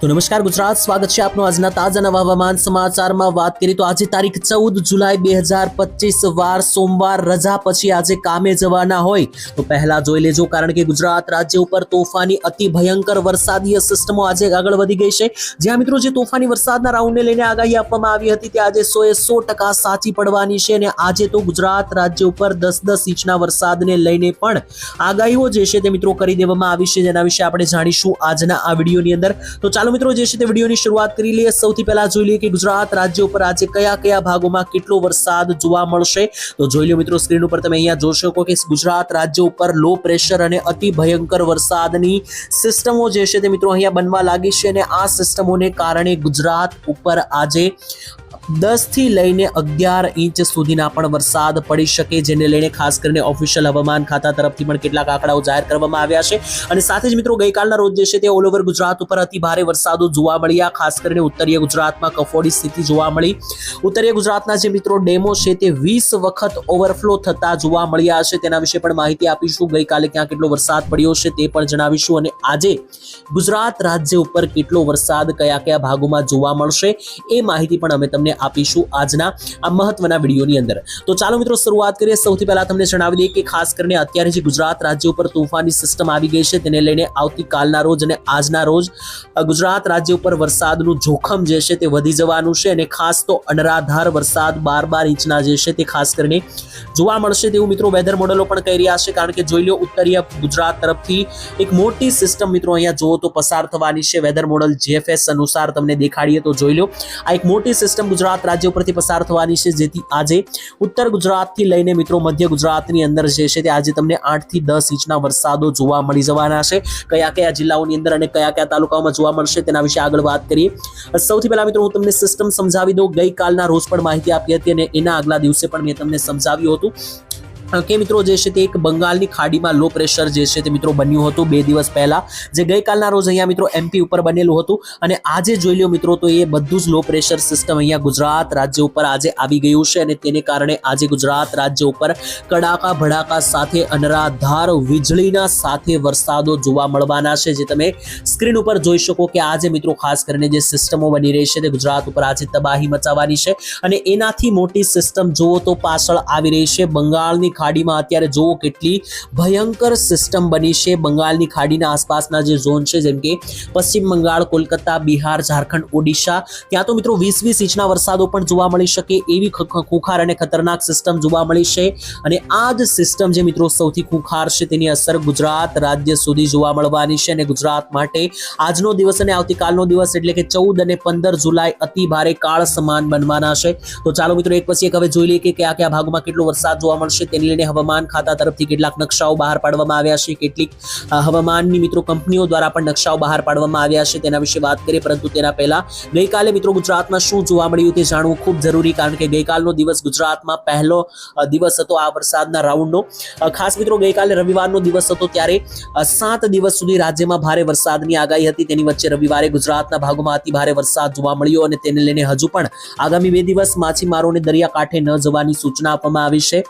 તો નમસ્કાર ગુજરાત, સ્વાગત છે આપનું આજના તાજા નવા હવામાન સમાચારમાં. વાત કરીએ તો આજે તારીખ ચૌદ જુલાઈ બે હજાર પચીસ, વાર સોમવાર રજા પછી આજે કામે જવાના હોય. તો પહેલા જોઈ લેજો, કારણ કે ગુજરાત રાજ્ય ઉપર તોફાની અતિ ભયંકર વરસાદીય સિસ્ટમો આજે આગળ વધી ગઈ છે. જ્યાં મિત્રો જે તોફાની વરસાદના રાઉન્ડને લઈને આગાહી આપવામાં આવી હતી, તે આજે સો એ સો ટકા સાચી પડવાની છે અને આજે તો ગુજરાત રાજ્ય ઉપર દસ દસ ઇંચના વરસાદને લઈને પણ આગાહીઓ જે છે તે મિત્રો કરી દેવામાં આવી છે. જેના વિશે આપણે જાણીશું આજના આ વિડીયોની અંદર. તો ચાલો મિત્રો, જે છે તે વિડીયોની શરૂઆત કરી લઈએ. સૌથી પહેલા જોઈ લઈએ કે ગુજરાત રાજ્ય ઉપર આજે કયા કયા ભાગોમાં કેટલો વરસાદ જોવા મળશે? તો જોઈ લો મિત્રો, સ્ક્રીન ઉપર તમે અહીંયા જોઈ શકો કે ગુજરાત રાજ્ય ઉપર લો પ્રેશર અને અતિ ભયંકર વરસાદની સિસ્ટમો જે છે તે મિત્રો અહીંયા બનવા લાગી છે અને આ સિસ્ટમોને કારણે ગુજરાત ઉપર આજે દસથી લઈને અગિયાર ઇંચ સુધીના પણ વરસાદ પડી શકે, જેને લઈને ખાસ કરીને ઓફિશિયલ હવામાન ખાતા તરફથી પણ કેટલાક આંકડાઓ જાહેર કરવામાં આવ્યા છે. અને સાથે જ મિત્રો, ગઈકાલના રોજ જે છે તે ઓલ ઓવર ગુજરાત ઉપર અતિ ભારે વરસાદો જોવા મળ્યા. ખાસ કરીને ઉત્તરીય ગુજરાતમાં કફોડી સ્થિતિ જોવા મળી. ઉત્તરીય ગુજરાતના જે મિત્રો ડેમો છે તે વીસ વખત ઓવરફ્લો થતા જોવા મળ્યા છે. તેના વિશે પણ માહિતી આપીશું. ગઈકાલે ક્યાં કેટલો વરસાદ પડ્યો છે તે પણ જણાવીશું. અને આજે ગુજરાત રાજ્ય ઉપર કેટલો વરસાદ કયા કયા ભાગોમાં જોવા મળશે એ માહિતી પણ અમે તમને આપીશું આજના આ મહત્વના વિડીયોની અંદર. તો ચાલો મિત્રો શરૂઆત કરીએ. સૌથી પહેલા તમને જણાવી દઈએ કે ખાસ કરીને અત્યારે જે ગુજરાત રાજ્ય ઉપર તોફાની સિસ્ટમ આવી ગઈ છે તેને લઈને આવતીકાલના રોજ અને આજના રોજ અ, ગુજરાત રાજ્ય ઉપર વરસાદનું જોખમ જે છે તે વધી જવાનું છે અને ખાસ તો અનરાધાર વરસાદ બાર બાર ઇંચના જે છે તે ખાસ કરીને જોવા મળશે તેવું મિત્રો વેધર મોડેલો પણ કહી રહ્યા છે. કારણ કે જોઈ લો, ઉત્તરીય ગુજરાત તરફથી એક મોટી સિસ્ટમ મિત્રો અહીંયા જુઓ તો પસાર થવાની છે. વેધર મોડલ જેએફએસ અનુસાર તમને દેખાડીએ તો જોઈ લો, આ એક મોટી સિસ્ટમ ગુજરાત રાજ્ય ઉપરથી પસાર થવાની છે. જેથી આજે ઉત્તર ગુજરાતથી લઈને મિત્રો મધ્ય ગુજરાતની અંદર જે છે તે આજે તમને આઠથી દસ ઇંચના વરસાદો જોવા મળી જવાના છે. કયા કયા જિલ્લાઓની અંદર અને કયા કયા તાલુકાઓમાં જોવા મળશે તેના વિશે આગળ વાત કરીએ. સૌથી પહેલા મિત્રો હું તમને સિસ્ટમ સમજાવી દઉં. ગઈકાલના રોજ પણ માહિતી આપી હતી અને એના આગલા દિવસે પણ મેં તમને સમજાવ્યું હતું. કે મિત્રો જે છે તે એક બંગાળની ખાડીમાં લો પ્રેશર જે છે તે મિત્રો બન્યું હતું બે દિવસ પહેલા, જે ગઈકાલના રોજ અહીંયા મિત્રો એમપી ઉપર બનેલું હતું અને આજે જોઈ લો મિત્રો તો એ બધું જ લો પ્રેશર સિસ્ટમ અહીંયા ગુજરાત રાજ્ય ઉપર આજે આવી ગયું છે અને તેને કારણે આજે ગુજરાત રાજ્ય ઉપર કડાકા ભડાકા સાથે અનરાધાર વીજળીના સાથે વરસાદો જોવા મળવાના છે, જે તમે સ્ક્રીન ઉપર જોઈ શકો કે આજે મિત્રો ખાસ કરીને જે સિસ્ટમો બની રહી છે તે ગુજરાત ઉપર આજે તબાહી મચાવવાની છે અને એનાથી મોટી સિસ્ટમ જુઓ તો પાછળ આવી રહી છે બંગાળની ખાડીમાં અત્યારે જુઓ કેટલી ભયંકર સિસ્ટમ બની છે બંગાળની ખાડીના આસપાસના જે ઝોન છે, જેમ કે પશ્ચિમ બંગાળ, કોલકાતા, બિહાર, ઝારખંડ, ઓડિશા, ત્યાં તો મિત્રો વીસ વીસ ઇંચના વરસાદો પણ જોવા મળી શકે એવી ખૂંખાર અને ખતરનાક સિસ્ટમ જોવા મળી છે અને આ જ સિસ્ટમ જે મિત્રો સૌથી ખૂંખાર છે તેની અસર ગુજરાત રાજ્ય સુધી જોવા મળવાની છે અને ગુજરાત માટે આજનો દિવસ અને આવતીકાલનો દિવસ એટલે કે ચૌદ અને પંદર જુલાઈ અતિ ભારે કાળ સમાન બનવાના છે. તો ચાલો મિત્રો એક પછી એક હવે જોઈ લઈએ કે કયા કયા ભાગોમાં કેટલો વરસાદ જોવા મળશે તેને લઈને હવામાન ખાતા તરફથી કેટલાક નકશાઓ બહાર પાડવામાં આવ્યા છે. કેટલીક હવામાનની મિત્રો કંપનીઓ દ્વારા પણ નકશાઓ બહાર પાડવામાં આવ્યા છે. તેના વિશે વાત કરીએ, પરંતુ તેના પહેલા ગઈકાલે મિત્રો ગુજરાતમાં શું જોવા મળ્યું તે જાણવું ખૂબ જરૂરી, કારણ કે ગઈકાલનો દિવસ ગુજરાતમાં પહેલો દિવસ હતો આ વરસાદના રાઉન્ડનો. ખાસ મિત્રો ગઈકાલે રવિવારનો દિવસ હતો ત્યારે સાત દિવસ સુધી રાજ્યમાં ભારે વરસાદની આગાહી હતી. તેની વચ્ચે રવિવારે ગુજરાતના ભાગોમાં અતિ ભારે વરસાદ જોવા મળ્યો અને તેને લઈને હજુ પણ આગામી બે દિવસ માછીમારોને દરિયાકાંઠે ન જવાની સૂચના આપવામાં આવી છે.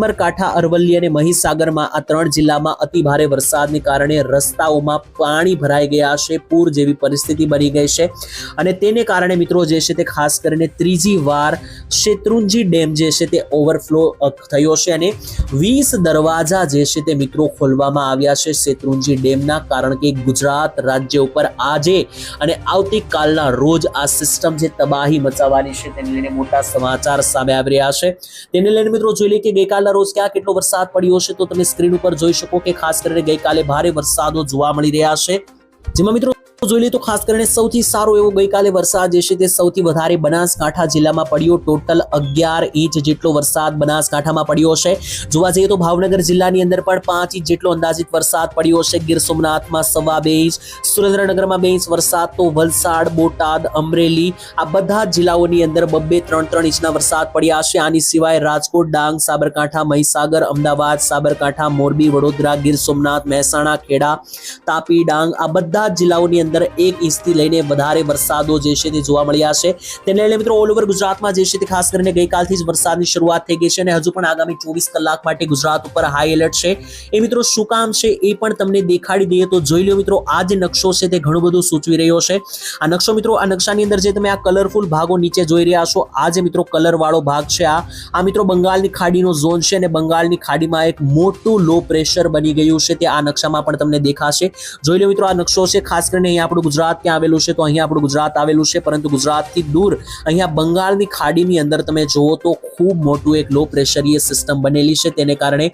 સાબરકાંઠા, અરવલ્લી અને મહીસાગરમાં આ ત્રણ જિલ્લામાં અતિ ભારે વરસાદને કારણે રસ્તાઓમાં પાણી ભરાઈ ગયા છે, પૂર જેવી પરિસ્થિતિ બની ગઈ છે. અને તેને કારણે મિત્રો જે છે તે ખાસ કરીને ત્રીજી વાર શેત્રુંજી ડેમ જે છે તે ઓવરફ્લો થયો છે અને વીસ દરવાજા જે છે તે મિત્રો ખોલવામાં આવ્યા છે શેત્રુંજી ડેમના, કારણ કે ગુજરાત રાજ્ય ઉપર આજે અને આવતીકાલના રોજ આ સિસ્ટમ જે તબાહી મચાવવાની છે તેને લઈને મોટા સમાચાર સામે આવી રહ્યા છે. તેને લઈને મિત્રો જોઈ લઈએ કે ગઈકાલના રોજ ક્યાં કેટલો વરસાદ પડ્યો છે તો તમે સ્ક્રીન ઉપર જોઈ શકો કે ખાસ કરીને ગઈકાલે ભારે વરસાદો જોવા મળી રહ્યા છે. જેમાં મિત્રો જોઈ તો ખાસ કરીને સૌથી સારો એવો ગઈકાલે વરસાદ જે છે તે સૌથી વધારે બનાસકાંઠા જિલ્લામાં પડ્યો. ટોટલ અગિયાર ઇંચ જેટલો વરસાદ બનાસકાંઠામાં પડ્યો છે જોવા જઈએ તો ભાવનગર જિલ્લાની અંદર પણ પાંચ ઇંચ જેટલો અંદાજિત વરસાદ પડ્યો છે ગીર સોમનાથમાં સવા બે ઇંચ, સુરેન્દ્રનગરમાં બે ઇંચ વરસાદ, તો વલસાડ, બોટાદ, અમરેલી આ બધા જિલ્લાઓની અંદર બબ્બે ત્રણ ત્રણ ઇંચના વરસાદ પડ્યા છે આની સિવાય રાજકોટ, ડાંગ, સાબરકાંઠા, મહીસાગર, અમદાવાદ, સાબરકાંઠા, મોરબી, વડોદરા, ગીર સોમનાથ, મહેસાણા, ખેડા, તાપી, ડાંગ આ બધા જિલ્લાઓની અંદર અંદર એક ઇંચથી લઈને વધારે વરસાદો જે છે તે જોવા મળ્યા છે. તેને લઈને મિત્રો ઓલ ઓવર ગુજરાતમાં જે છે તે ખાસ કરીને ગઈકાલથી જ વરસાદની શરૂઆત થઈ ગઈ છે અને હજુ પણ આગામી ચોવીસ કલાક માટે ગુજરાત ઉપર હાઈ એલર્ટ છે. એ મિત્રો શું કામ છે એ પણ તમને દેખાડી દઈએ તો જોઈ લો મિત્રો, આ જે નકશો છે તે ઘણું બધું સૂચવી રહ્યો છે. આ નકશો મિત્રો, આ નકશાની અંદર જે તમે આ કલરફુલ ભાગો નીચે જોઈ રહ્યા છો, આ જે મિત્રો કલર વાળો ભાગ છે આ આ મિત્રો બંગાળની ખાડીનો ઝોન છે અને બંગાળની ખાડીમાં એક મોટું લો પ્રેશર બની ગયું છે તે આ નકશામાં પણ તમને દેખાશે. જોઈ લો મિત્રો, આ નકશો છે ખાસ કરીને અહીંયા આપણું ગુજરાત ક્યાં આવેલું છે? તો અહીંયા આપણું ગુજરાત આવેલું છે, પરંતુ ગુજરાતથી દૂર અહીંયા બંગાળની ખાડીની અંદર તમે જુઓ તો ખૂબ મોટું એક લો પ્રેશરીય સિસ્ટમ બનેલી છે. તેને કારણે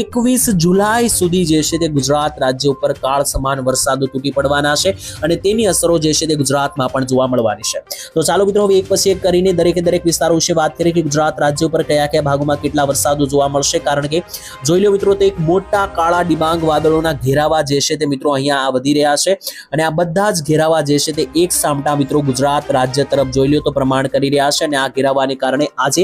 એકવીસ જુલાઈ સુધી જે છે તે ગુજરાત રાજ્ય ઉપર કાળ સમાન વરસાદો તૂટી પડવાના છે અને તેની અસરો જે છે તે ગુજરાતમાં પણ જોવા મળવાની છે. તો ચાલો મિત્રો એક પછી એક કરીને દરેકે દરેક વિસ્તારો વિશે વાત કરીએ કે ગુજરાત રાજ્ય ઉપર કયા કયા ભાગોમાં કેટલા વરસાદો જોવા મળશે. કારણ કે જોઈ લો મિત્રો, તો એક મોટા કાળા ડિબાંગ વાદળોના ઘેરાવા જે છે તે મિત્રો અહીંયા વધી રહ્યા છે અને આ બધા જ ઘેરાવા જે છે તે એક સામટા મિત્રો ગુજરાત રાજ્ય તરફ જોઈ લો તો પ્રમાણ કરી રહ્યા છે અને આ ઘેરાવાને કારણે આજે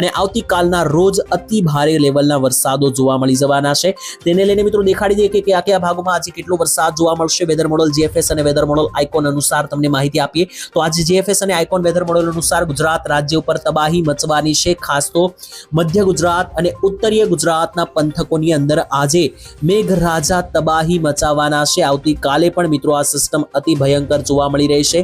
અને આવતીકાલના રોજ અતિ ભારે લેવલના વરસાદો જોવા મળી જવાના છે. તેને લઈને મિત્રો દેખાડી દઈએ કે કયા કયા ભાગોમાં આજે કેટલો વરસાદ જોવા મળશે. વેધર મોડલ જીએફએસ અને વેધર મોડલ આઇકોન અનુસાર તમને માહિતી આપીએ. તો આજે જીએફએસ અને આઇકોન વેધર મોડલ અનુસાર ગુજરાત રાજ્ય ઉપર તબાહી મચવાની છે. ખાસ તો મધ્ય ગુજરાત અને ઉત્તરીય ગુજરાતના પંથકોની અંદર આજે મેઘરાજા તબાહી મચાવવાના છે. આવતીકાલે પણ મિત્રો આ સિસ્ટમ અતિ ભયંકર જોવા મળી રહી છે.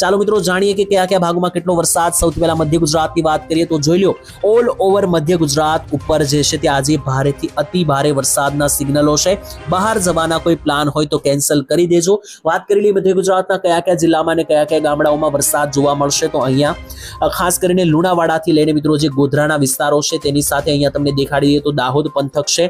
ચાલો મિત્રો જાણીએ કે કયા કયા ભાગોમાં કેટલો વરસાદ સૌથી પહેલા મધ્ય ગુજરાતની વાત કરીએ તો જોઈ લો ઓલ ઓવર મધ્ય ગુજરાત ઉપર જે છે તે આજે ભારેથી અતિ ભારે વરસાદના સિગ્નલો છે. બહાર જવાના કોઈ પ્લાન હોય તો કેન્સલ કરી દેજો. વાત કરી લઈ મધ્ય ગુજરાતના કયા કયા જિલ્લામાં અને કયા કયા ગામડાઓમાં વરસાદ જોવા મળશે તો અહીંયા ખાસ કરીને લુણાવાડાથી લઈને મિત્રો જે ગોધરાના વિસ્તારો છે તેની સાથે અહીંયા તમને દેખાડી દઈએ તો દાહોદ પંથક છે.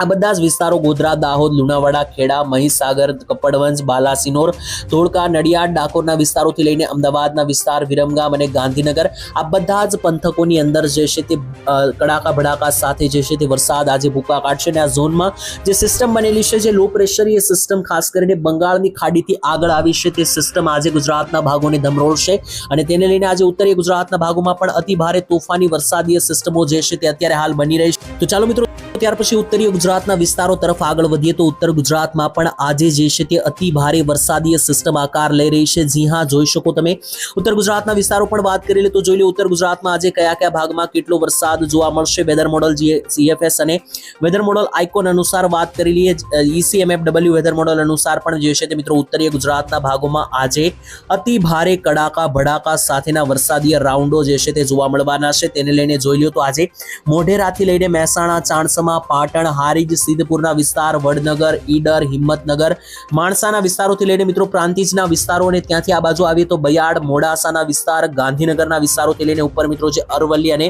આ બધા જ વિસ્તારો ગોધરા, દાહોદ, લુણાવાડા, ખેડા, મહીસાગર, કપડવંજ, બાલાસિનોર, ધોળકા, નડિયાદ, ડાકોરના વિસ્તારોથી લઈને અમદાવાદના વિસ્તાર, વિરમગામ અને ગાંધીનગર આ બધા જ પંથકોની અંદર જે છે તે કડાકા ભડાકા સાથે જે છે તે વરસાદ આજે ભૂકા કાઢશે અને આ ઝોનમાં જે સિસ્ટમ બનેલી છે, જે લો પ્રેશરીય સિસ્ટમ ખાસ કરીને બંગાળની ખાડીથી આગળ આવી છે, તે સિસ્ટમ આજે ગુજરાતના ભાગોને ધમરોળશે અને તેને લઈને આજે ઉત્તરીય ગુજરાતના ભાગોમાં પણ અતિ ભારે તોફાની વરસાદીય સિસ્ટમો જે છે તે અત્યારે હાલ બની રહી છે. તો ચાલો મિત્રો, ત્યાર પછી ઉત્તરીય ગુજરાતના વિસ્તારો તરફ આગળ વધીએ તો ઉત્તર ગુજરાતમાં પણ આજે જે છે તે અતિ ભારે વરસાદીય સિસ્ટમ આકાર લઈ રહી છે. જી હા, જોઈ શકો તમે. ઉત્તર ગુજરાતના વિસ્તારો પણ વાત કરી લે તો જોઈ લો ઉત્તર ગુજરાતમાં આજે કયા કયા ભાગમાં કેટલો વરસાદ જોવા મળશે? વેધર મોડલ સીએફએસ અને વેધર મોડલ આઇકોન અનુસાર વાત કરી લઈએ. ઈસીએમએફડબલ્યુ વેધર મોડલ અનુસાર પણ જે છે તે મિત્રો ઉત્તરીય ગુજરાતના ભાગોમાં આજે અતિ ભારે કડાકા, ભડાકા સાથેના વરસાદીય રાઉન્ડો જે છે તે જોવા મળવાના છે. તેને લઈને જોઈ લો તો આજે મોઢેરાથી લઈને મહેસાણા, ચાણસમા, પાટણ હારીજ સિદ્ધપુરના વિસ્તાર, વડનગર, ઈડર, હિંમતનગર. માણસાના વિસ્તારોથી લઈને મિત્રો પ્રાંતિજના વિસ્તારો અને ત્યાંથી આ બાજુ આવીએ તો બયાડ, મોડાસાના વિસ્તાર, ગાંધીનગરના વિસ્તારોથી લઈને ઉપર મિત્રો જે અરવલ્લી અને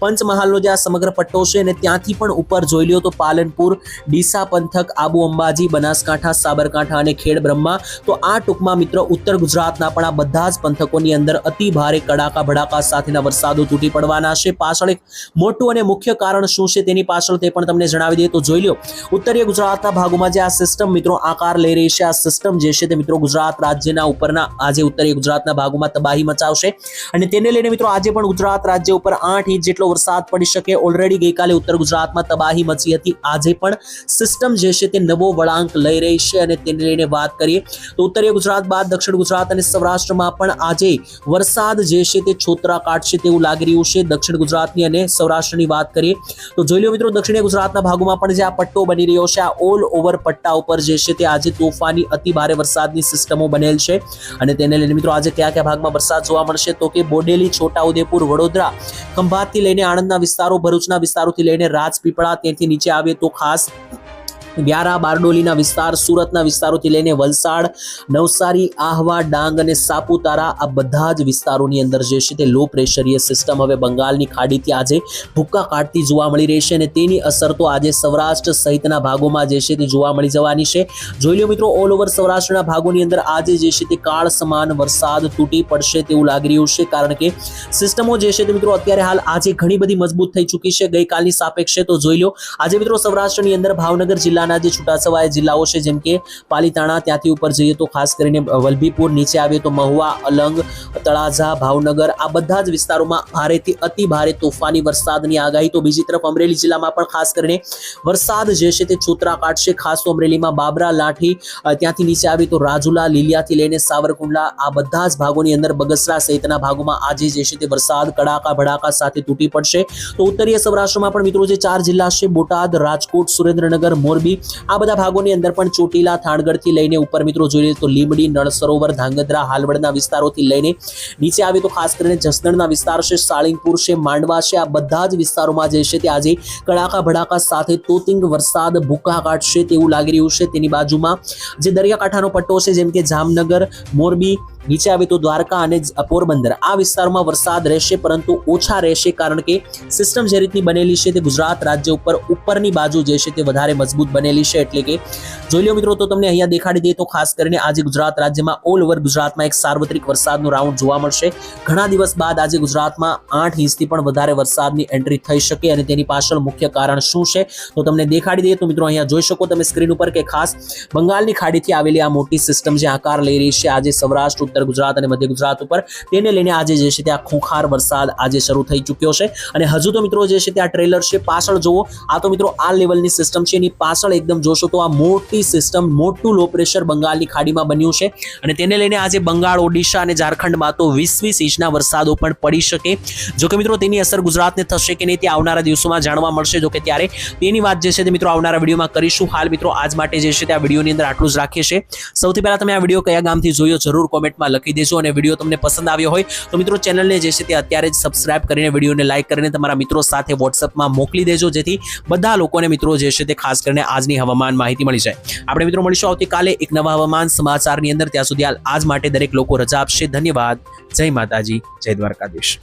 પંચમહાલનો જે આ સમગ્ર પટ્ટો છે અને ત્યાંથી પણ ઉપર જોઈ લ્યો તો પાલનપુર, ડીસા પંથક, આબુ અંબાજી, બનાસકાંઠા, સાબરકાંઠા અને ખેડ બ્રહ્મા. તો આ ટૂંકમાં મિત્રો ઉત્તર ગુજરાતના પણ આ બધા જ પંથકોની અંદર અતિ ભારે કડાકા ભડાકા સાથેના વરસાદો તૂટી પડવાના છે. પાછળ એક મોટું અને મુખ્ય કારણ શું છે તેની પાછળ તે પણ તમને જણાવી દઈએ. તો જોઈ લો ઉત્તરીય ગુજરાતના ભાગોમાં જે આ સિસ્ટમ મિત્રો આકાર લઈ રહી છે, આ સિસ્ટમ જે છે તે મિત્રો ગુજરાત રાજ્યના ઉપરના આજે ઉત્તરીય ગુજરાતના ભાગોમાં તબાહી મચાવશે. અને તેને લઈને મિત્રો આજે પણ ગુજરાત રાજ્ય ઉપર આઠ ઇંચ જેટલો વરસાદ પડી શકે. ઓલરેડી ગઈકાલે ઉત્તર ગુજરાતમાં તબાહી મચી હતી. આજે પણ સિસ્ટમ જે છે તે નવો વળાંક લઈ રહી છે અને તેને લઈને વાત કરીએ તો ઉત્તરીય ગુજરાત બાદ દક્ષિણ ગુજરાત અને સૌરાષ્ટ્રમાં પણ આજે વરસાદ જે છે તે છોતરા કાઢશે તેવું લાગી રહ્યું છે. દક્ષિણ ગુજરાતની અને સૌરાષ્ટ્રની વાત કરીએ તો જોઈ લો મિત્રો દક્ષિણ ગુજરાતના ભાગોમાં પણ જે આ પટ્ટો બની રહ્યો છે, આ ઓલ ઓવર પટ્ટા ઉપર જે છે તે આજે તોફાની અતિ ભારે વરસાદની સિસ્ટમો બનેલ છે. અને તેને લઈને મિત્રો આજે કયા કયા ભાગમાં વરસાદ જોવા મળશે તો કે બોડેલી, છોટાઉદેપુર, વડોદરા, ખંભાતથી લઈને આણંદના વિસ્તારો, ભરૂચના વિસ્તારોથી લઈને રાજપીપળા ત્યાંથી નીચે આવે તો ખાસ વ્યારા બારડોલીના વિસ્તાર, સુરતના વિસ્તારોથી લઈને વલસાડ, નવસારી, આહવા, ડાંગ અને સાપુતારા આ બધા જ વિસ્તારોની અંદર જે છે તે લો પ્રેશરીય સિસ્ટમ હવે બંગાળની ખાડીથી આજે ભૂક્કા કાઢતી જોવા મળી રહી છે અને તેની અસર તો આજે સૌરાષ્ટ્ર સહિતના ભાગોમાં જે છે તે જોવા મળી જવાની છે. જોઈ લો મિત્રો ઓલ ઓવર સૌરાષ્ટ્રના ભાગોની અંદર આજે જે છે તે કાળ સમાન વરસાદ તૂટી પડશે તેવું લાગી રહ્યું છે કારણ કે સિસ્ટમો જે છે તે મિત્રો અત્યારે હાલ આજે ઘણી બધી મજબૂત થઈ ચૂકી છે ગઈકાલની સાપેક્ષે તો જોઈ લો આજે મિત્રો સૌરાષ્ટ્રની અંદર ભાવનગર જિલ્લા જિલ્લાના જે છૂટાછવાયા જિલ્લાઓ છે, જેમ કે પાલીતાણા, ત્યાંથી ઉપર જઈએ તો ખાસ કરીને વલભીપુર, નીચે આવીએ તો મહુવા, અલંગ, તળાજા, ભાવનગર, આ બધા જ વિસ્તારોમાં ભારેથી અતિ ભારે તોફાની વરસાદની આગાહી. તો બીજી તરફ અમરેલી જિલ્લામાં પણ ખાસ કરીને વરસાદ જે છે તે છોતરા કાઢશે ખાસ તો અમરેલીમાં બાબરા, લાઠી ત્યાંથી નીચે આવી તો રાજુલા, લીલિયાથી લઈને સાવરકુંડલા, આ બધા જ ભાગોની અંદર બગસરા સહિતના ભાગોમાં આજે જે છે તે વરસાદ કડાકા, ભડાકા સાથે તૂટી પડશે. તો ઉત્તરીય સૌરાષ્ટ્રમાં પણ મિત્રો જે ચાર જિલ્લા છે, બોટાદ, રાજકોટ, સુરેન્દ્રનગર, મોરબી આ બધા ભાગોની અંદર પણ ચોટીલા, થાણગઢથી લઈને ઉપર મિત્રો જોઈએ તો લીમડી નળ સરોવર ધાંગધ્રા, હાલવડના વિસ્તારોથી લઈને નીચે આવે તો ખાસ કરીને જસદણના વિસ્તાર છે, સાળીંગપુર છે, માંડવા છે, આ બધા જ વિસ્તારોમાં જે છે તે આજે કડાકા ભડાકા સાથે તોતિંગ, વરસાદ ભૂકા કાઢશે તેવું લાગી રહ્યું છે. તેની બાજુમાં જે દરિયાકાંઠાનો પટ્ટો છે, જેમ કે જામનગર, મોરબી નીચે આવે તો દ્વારકા અને પોરબંદર. આ વિસ્તારમાં વરસાદ રહેશે પરંતુ ઓછા રહેશે કારણ કે સિસ્ટમ જે રીતની બનેલી છે તે ગુજરાત રાજ્ય ઉપર ઉપરની બાજુ જે છે તે વધારે મજબૂત બનેલી છે. એટલે કે જોઈ લો મિત્રો, તો તમને અહીંયા દેખાડી દઈએ તો ખાસ કરીને આજે ગુજરાત રાજ્યમાં ઓલ ઓવર ગુજરાતમાં એક સાર્વત્રિક વરસાદનો રાઉન્ડ જોવા મળશે. ઘણા દિવસ બાદ આજે ગુજરાતમાં આઠ ઇંચથી પણ વધારે વરસાદની એન્ટ્રી થઈ શકે અને તેની પાછળ મુખ્ય કારણ શું છે? તો તમને દેખાડી દઈએ તો મિત્રો, અહીંયા જોઈ શકો તમે સ્ક્રીન ઉપર કે ખાસ બંગાળની ખાડીથી આવેલી આ મોટી સિસ્ટમ જે આકાર લઈ રહી છે. આજે સૌરાષ્ટ્ર ઉત્તર ગુજરાત અને મધ્ય ગુજરાત ઉપર. તેને લઈને આજે જે છે તે આ ખૂંખાર વરસાદ આજે શરૂ થઈ ચૂક્યો છે. અને હજુ તો મિત્રો જે છે તે આ ટ્રેલર છે, પાછળ જુઓ. આ તો મિત્રો આ લેવલની સિસ્ટમ છે. એની પાછળ એકદમ જોશો તો આ મોટી સિસ્ટમ મોટું લો પ્રેશર બંગાળની ખાડીમાં બન્યું છે. અને તેને લઈને આજે બંગાળ, ઓડિશા અને ઝારખંડમાં તો વીસ વીસ ઇંચના વરસાદો પણ પડી શકે. જોકે મિત્રો તેની અસર ગુજરાતને થશે કે નહીં તે આવનારા દિવસોમાં જાણવા મળશે. જો કે ત્યારે તેની વાત જે છે તે મિત્રો આવનારા વિડીયોમાં કરીશું. હાલ મિત્રો આજ માટે જે છે તે આ વિડીયોની અંદર આટલું જ રાખીએ છે સૌથી પહેલાં તમે આ વીડિયો કયા ગામથી જોયો, જરૂર કોમેન્ટમાં લખી દેજો અને વીડિયો તમને પસંદ આવ્યો હોય તો મિત્રો ચેનલને જે છે તે અત્યારે જ સબસ્ક્રાઇબ કરીને વિડીયોને લાઇક કરીને તમારા મિત્રો સાથે વોટ્સઅપમાં મોકલી દેજો જેથી બધા લોકોને મિત્રો જે છે તે ખાસ કરીને આજની હવામાન માહિતી મળી જાય. આપણે મિત્રો મળીશું આવતીકાલે એક નવા હવામાન સમાચારની અંદર. ત્યાં સુધી આજ માટે દરેક લોકો રજા આપશે. ધન્યવાદ. જય માતાજી. જય દ્વારકાધીશ.